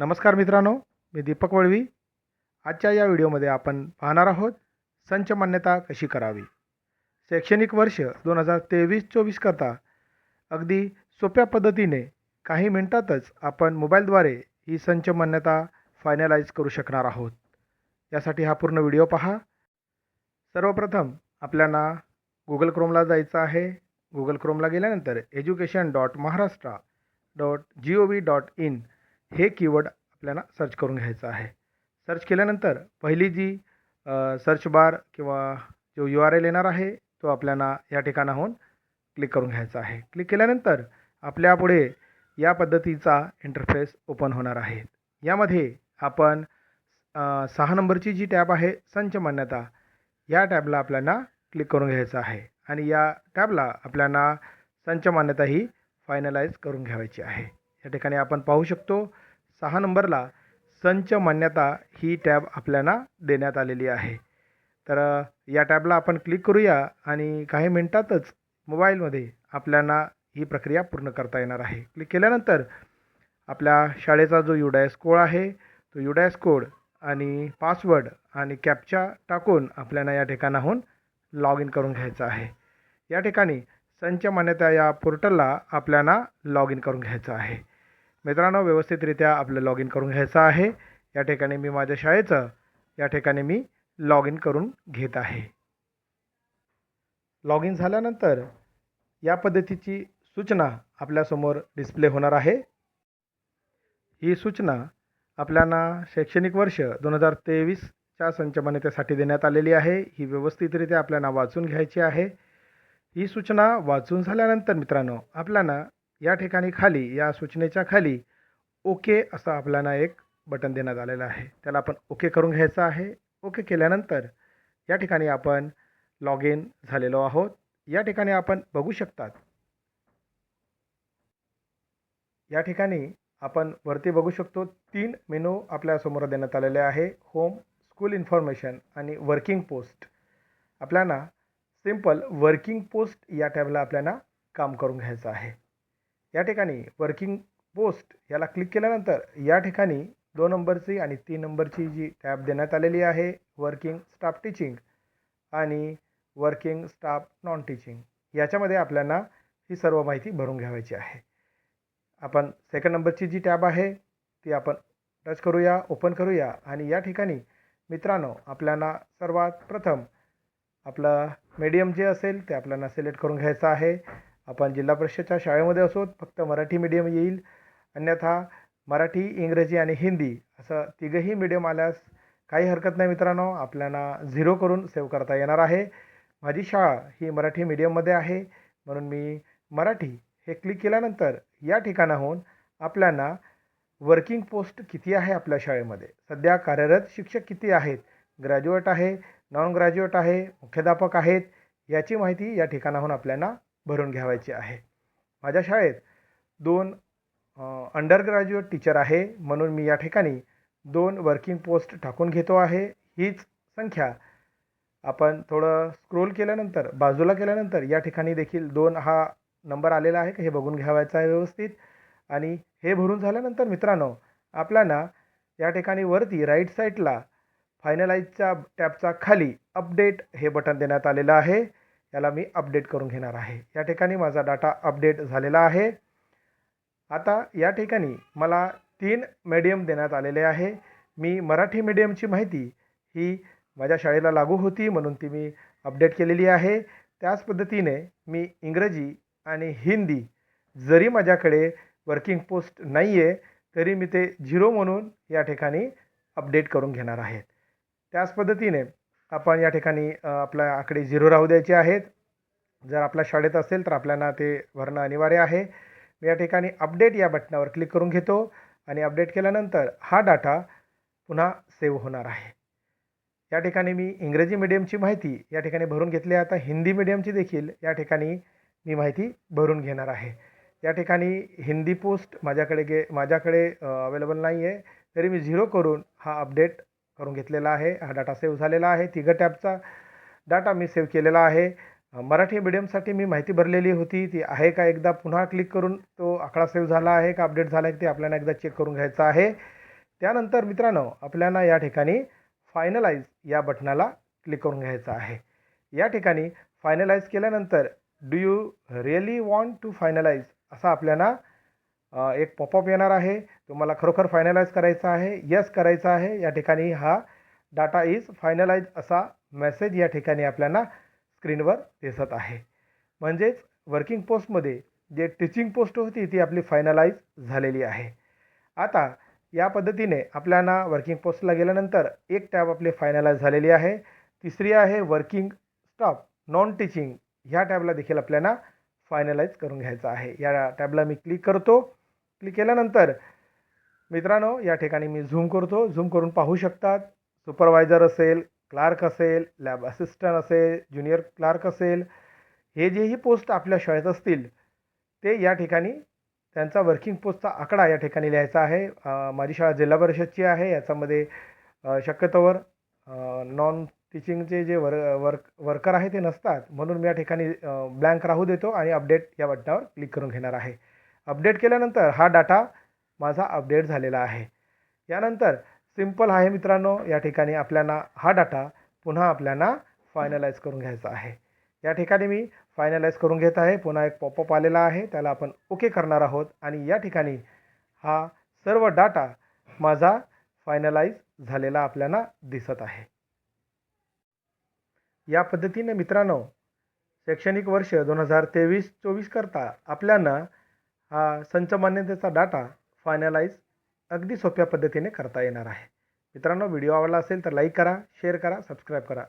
नमस्कार मित्रांनो मी दीपक वळवी. आजच्या या व्हिडिओमध्ये आपण पाहणार आहोत संच मान्यता कशी करावी? शैक्षणिक वर्ष दोन हजार तेवीस चोवीसकरता अगदी सोप्या पद्धतीने काही मिनिटातच आपण मोबाईलद्वारे ही संच मान्यता फायनलाइज करू शकणार आहोत. यासाठी हा पूर्ण व्हिडिओ पहा. सर्वप्रथम आपल्याला गुगल क्रोमला जायचं आहे. गुगल क्रोमला गेल्यानंतर education dot Maharashtra dot G O V dot in हे कीवर्ड आपल्याला सर्च करून घ्यायचं आहे. सर्च केल्यानंतर पहिली जी सर्च बार किंवा जो यू आर एल येणार आहे तो आपल्याला या ठिकाणाहून क्लिक करून घ्यायचा आहे. क्लिक केल्यानंतर आपल्यापुढे या पद्धतीचा इंटरफेस ओपन होणार आहे. यामध्ये आपण सहा नंबरची जी टॅब आहे संच मान्यता या टॅबला आपल्याला क्लिक करून घ्यायचं आहे. आणि या टॅबला आपल्याला संच मान्यता ही फायनलाइज करून घ्यावायची आहे. या ठिकाणी आपण पाहू शकतो सहा नंबरला संच मान्यता ही टॅब आपल्याला देण्यात आलेली आहे. तर या टॅबला आपण क्लिक करूया आणि काही मिनटातच मोबाईलमध्ये आपल्याला ही प्रक्रिया पूर्ण करता येणार आहे. क्लिक केल्यानंतर आपल्या शाळेचा जो युडायस कोड आहे तो युडायस कोड आणि पासवर्ड आणि कॅपचा टाकून आपल्याला या ठिकाणाहून लॉग इन करून घ्यायचं आहे. या ठिकाणी संच मान्यता या पोर्टलला आपल्याला लॉग इन करून घ्यायचं आहे. मित्रांनो व्यवस्थितरित्या आपलं लॉग इन करून घ्यायचं आहे. या ठिकाणी मी माझ्या शाळेचं या ठिकाणी मी लॉग इन करून घेत आहे. लॉग इन झाल्यानंतर या पद्धतीची सूचना आपल्यासमोर डिस्प्ले होणार आहे. ही सूचना आपल्याला शैक्षणिक वर्ष दोन हजार तेवीसच्या संचमान्यतेसाठी देण्यात आलेली आहे. ही व्यवस्थितरित्या आपल्याला वाचून घ्यायची आहे. ही सूचना वाचून झाल्यानंतर मित्रांनो आपल्याला या ठिकाणी खाली या सूचनेच्या खाली ओके असं आपल्याला एक बटन देण्यात आलेलं आहे. त्याला आपण ओके करून घ्यायचं आहे. ओके केल्यानंतर या ठिकाणी आपण लॉग इन झालेलो आहोत. या ठिकाणी आपण बघू शकतात. या ठिकाणी आपण वरती बघू शकतो तीन मेनू आपल्यासमोर देण्यात आलेले आहे. होम स्कूल इन्फॉर्मेशन आणि वर्किंग पोस्ट आपल्याला सिंपल वर्किंग पोस्ट या टॅबला आपल्याला काम करून घ्यायचं आहे. या ठिकाणी वर्किंग पोस्ट याला क्लिक केल्यानंतर या ठिकाणी दोन नंबरची आणि तीन नंबरची जी टॅब देण्यात आलेली आहे वर्किंग स्टाफ टीचिंग आणि वर्किंग स्टाफ नॉन टीचिंग याच्यामध्ये आपल्याला ही सर्व माहिती भरून घ्यावायची आहे. आपण सेकंड नंबरची जी टॅब आहे ती आपण टच करूया ओपन करूया आणि या ठिकाणी मित्रांनो आपल्याला सर्वात प्रथम आपलं मीडियम जे असेल ते आपल्याला सिलेक्ट करून घ्यायचं आहे. आपण जिल्हा परिषदच्या शाळेमध्ये असोत फक्त मराठी मीडियम येईल. अन्यथा मराठी इंग्रजी आणि हिंदी असं तिघंही मीडियम आल्यास काही हरकत नाही मित्रांनो. आपल्याला झिरो करून सेव्ह करता येणार आहे. माझी शाळा ही मराठी मीडियममध्ये आहे. म्हणून मी मराठी हे क्लिक केल्यानंतर या ठिकाणाहून आपल्याला वर्किंग पोस्ट किती आहे आपल्या शाळेमध्ये? सध्या कार्यरत शिक्षक किती आहेत? ग्रॅज्युएट आहे नॉन ग्रॅज्युएट आहे मुख्याध्यापक आहेत याची माहिती या ठिकाणाहून आपल्याला भरून घ्यावायची आहे. माझ्या शाळेत दोन अंडर ग्रॅज्युएट टीचर आहे. म्हणून मी या ठिकाणी दोन वर्किंग पोस्ट टाकून घेतो आहे. हीच संख्या आपण थोडं स्क्रोल केल्यानंतर बाजूला केल्यानंतर या ठिकाणी देखील दोन हा नंबर आलेला आहे का हे बघून घ्यावायचं आहे व्यवस्थित. आणि हे भरून झाल्यानंतर मित्रांनो आपल्याला या ठिकाणी वरती राईट साईडला फायनलाईजच्या टॅबचा खाली अपडेट हे बटन देण्यात आलेलं आहे. याला मी अपडेट करून घेणार आहे. या ठिकाणी माझा डाटा अपडेट झालेला आहे. आता या ठिकाणी मला तीन मीडियम देण्यात आलेले आहे. मी मराठी मीडियमची माहिती ही माझ्या शाळेला लागू होती म्हणून ती मी अपडेट केलेली आहे. त्याच पद्धतीने मी इंग्रजी आणि हिंदी जरी माझ्याकडे वर्किंग पोस्ट नाही आहे तरी मी ते झिरो म्हणून या ठिकाणी अपडेट करून घेणार आहे. त्याच पद्धतीने आपण या ठिकाणी आपल्या आकडे झिरो राहू द्यायचे आहेत. जर आपल्या शाळेत असेल तर आपल्याला ते भरणं अनिवार्य आहे. मी या ठिकाणी अपडेट या बटनावर क्लिक करून घेतो आणि अपडेट केल्यानंतर हा डाटा पुन्हा सेव्ह होणार आहे. या ठिकाणी मी इंग्रजी मीडियमची माहिती या ठिकाणी भरून घेतली आहे. आता हिंदी मीडियमची देखील या ठिकाणी मी माहिती भरून घेणार आहे. या ठिकाणी हिंदी पोस्ट माझ्याकडे गे माझ्याकडे अवेलेबल नाही आहे तरी मी झिरो करून हा अपडेट करून घेतलेला आहे. हा डाटा सेव्ह झालेला आहे. तिघं टॅबचा डाटा मी सेव्ह केलेला आहे. मराठी मीडियमसाठी मी माहिती भरलेली होती. ती आहे का? एकदा पुन्हा क्लिक करून तो आकडा सेव्ह झाला आहे का? अपडेट झाला आहे ते आपल्याला एकदा चेक करून घ्यायचा आहे. त्यानंतर मित्रांनो आपल्याला या ठिकाणी फायनलाइज या बटनाला क्लिक करून घ्यायचं आहे. या ठिकाणी फायनलाइज केल्यानंतर do you really want to finalise असा आपल्याला एक पॉपअप येणार आहे. तुम्हाला खरोखर फायनलाइज करायचं आहे. यस करायचं आहे. या ठिकाणी हा डाटा इज फायनलाइज असा मेसेज या ठिकाणी आपल्याला स्क्रीनवर दिसत आहे. म्हणजेच वर्किंग पोस्टमध्ये जे टीचिंग पोस्ट होती ती आपली फायनलाइज झालेली आहे. आता या पद्धतीने आपल्याला वर्किंग पोस्टला गेल्यानंतर एक टॅब आपली फायनलाइज झालेली आहे. तिसरी आहे वर्किंग स्टॉप नॉन टीचिंग ह्या टॅबला देखील आपल्याला फायनलाइज करून घ्यायचं आहे. या टॅबला मी क्लिक करतो. क्लिक केल्यानंतर मित्रांनो या ठिकाणी मी झूम करतो. झूम करून पाहू शकतात सुपरवायझर असेल क्लार्क असेल लॅब असिस्टंट असेल ज्युनियर क्लार्क असेल हे जेही पोस्ट आपल्या शाळेत असतील ते या ठिकाणी त्यांचा वर्किंग पोस्टचा आकडा या ठिकाणी लिहायचा आहे. माझी शाळा जिल्हा परिषदची आहे याच्यामध्ये शक्यतोवर नॉन टीचिंगचे जे वर वर्क वर्कर आहे ते नसतात. म्हणून मी या ठिकाणी ब्लँक राहू देतो आणि अपडेट या बटनावर क्लिक करून घेणार आहे. अपडेट केल्यानंतर हा डाटा माझा अपडेट झालेला आहे. यानंतर सिंपल आहे मित्रांनो या ठिकाणी आपल्याला हा डाटा पुन्हा आपल्याला फायनलाइज करून घ्यायचा आहे. या ठिकाणी मी फायनलाइज करून घेत आहे. पुन्हा एक पॉपअप आलेला आहे. त्याला आपण ओके करणार आहोत. आणि या ठिकाणी हा सर्व डाटा माझा फायनलाइज झालेला आपल्याला दिसत आहे. या पद्धतीने मित्रांनो शैक्षणिक वर्ष दोन हजार तेवीस चोवीस करता आपल्याला हा संच मान्यतेचा डाटा फायनलाइज अगदी सोप्या पद्धतीने करता येणार आहे. मित्रांनो व्हिडिओ आवडला असेल तर लाईक करा शेअर करा सबस्क्राईब करा.